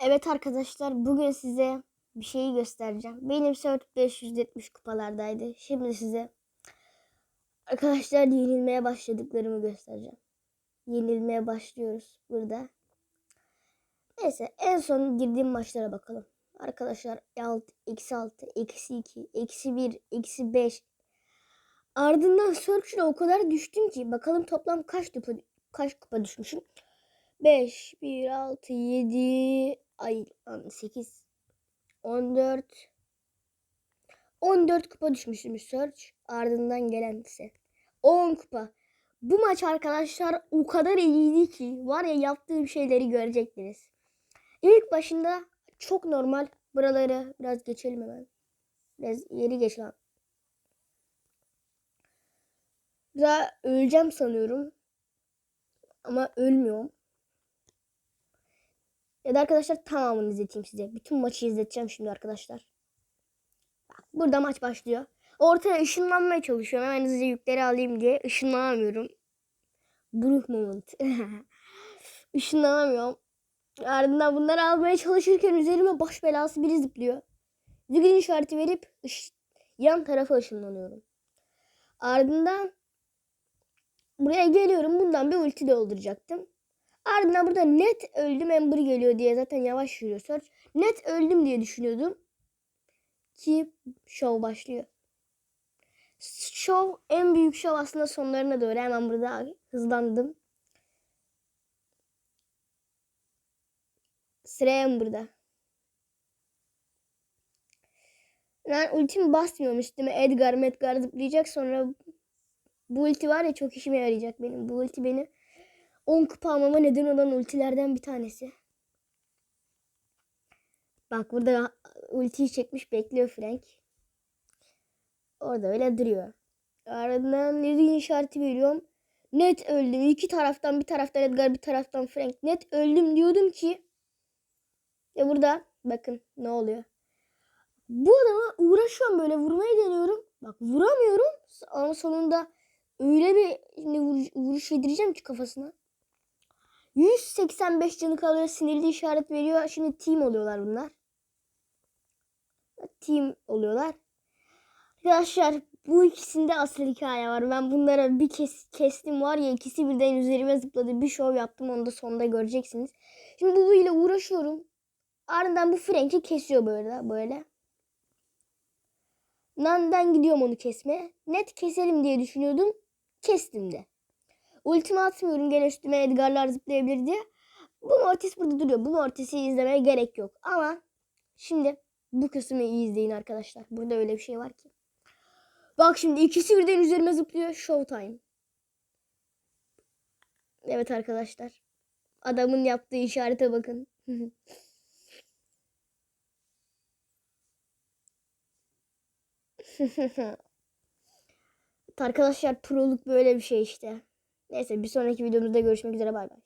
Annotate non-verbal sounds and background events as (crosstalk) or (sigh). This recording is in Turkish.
Evet arkadaşlar bugün size bir şeyi göstereceğim. Benim Sört 570 kupalardaydı. Şimdi size arkadaşlar yenilmeye başladıklarımı göstereceğim. Yenilmeye başlıyoruz burada. Neyse en son girdiğim maçlara bakalım. Arkadaşlar 6, eksi 6, eksi 2, eksi 1, eksi 5. Ardından Search'le o kadar düştüm ki bakalım toplam kaç kupa, kaç kupa düşmüşüm. 5, 1, 6, 7, ay 8, 14, 14 kupa düşmüşüm Search. Ardından gelen ise 10 kupa. Bu maç arkadaşlar o kadar iyiydi ki var ya yaptığım şeyleri görecektiniz. İlk başında çok normal. Buraları biraz geçelim hemen. Biraz ileri geç lan. Daha öleceğim sanıyorum. Ama ölmüyorum. Ya da arkadaşlar tamamını izleteyim size. Bütün maçı izleteceğim şimdi arkadaşlar. Bak, burada maç başlıyor. Ortaya ışınlanmaya çalışıyorum. Hemen hızlıca yükleri alayım diye ışınlanamıyorum. Bruh moment. (laughs) Işınlanamıyorum. Ardından bunları almaya çalışırken üzerime baş belası biri zıplıyor. Zıgın işareti verip yan tarafa ışınlanıyorum. Ardından buraya geliyorum. Bundan bir ulti dolduracaktım. Ardından burada net öldüm Ember geliyor diye zaten yavaş yürüyor search. Net öldüm diye düşünüyordum. Ki show başlıyor. Show en büyük show aslında sonlarına doğru hemen burada hızlandım. Sıra Amber'da. Ben ultimi basmıyorum üstüme Edgar Medgar zıplayacak sonra bu ulti var ya çok işime yarayacak benim. Bu ulti beni 10 kupa almama neden olan ultilerden bir tanesi. Bak burada ultiyi çekmiş bekliyor Frank. Orada öyle duruyor. Ardından Ned'in işareti veriyorum. Net öldüm. İki taraftan bir taraftan Edgar bir taraftan Frank. Net öldüm diyordum ki. Ya burada bakın ne oluyor. Bu adama uğraşıyorum böyle vurmayı deniyorum. Bak vuramıyorum ama sonunda öyle bir şimdi vuruş, vuruş yedireceğim ki kafasına. 185 canı kalıyor sinirli işaret veriyor. Şimdi team oluyorlar bunlar. Team oluyorlar. Arkadaşlar bu ikisinde asıl hikaye var. Ben bunlara bir kes, kestim var ya ikisi birden üzerime zıpladı. Bir şov yaptım onu da sonunda göreceksiniz. Şimdi bu ile uğraşıyorum. Ardından bu Frank'i kesiyor böyle böyle. Nan'dan gidiyorum onu kesmeye. Net keselim diye düşünüyordum. Kestim de. Ultimi atmıyorum gene üstüme Edgar'lar zıplayabilir diye. Bu Mortis burada duruyor. Bu Mortis'i izlemeye gerek yok. Ama şimdi bu kısmı iyi izleyin arkadaşlar. Burada öyle bir şey var ki. Bak şimdi ikisi birden üzerime zıplıyor. Showtime. Evet arkadaşlar. Adamın yaptığı işarete bakın. (laughs) arkadaşlar proluk böyle bir şey işte. Neyse bir sonraki videomuzda görüşmek üzere bay bay.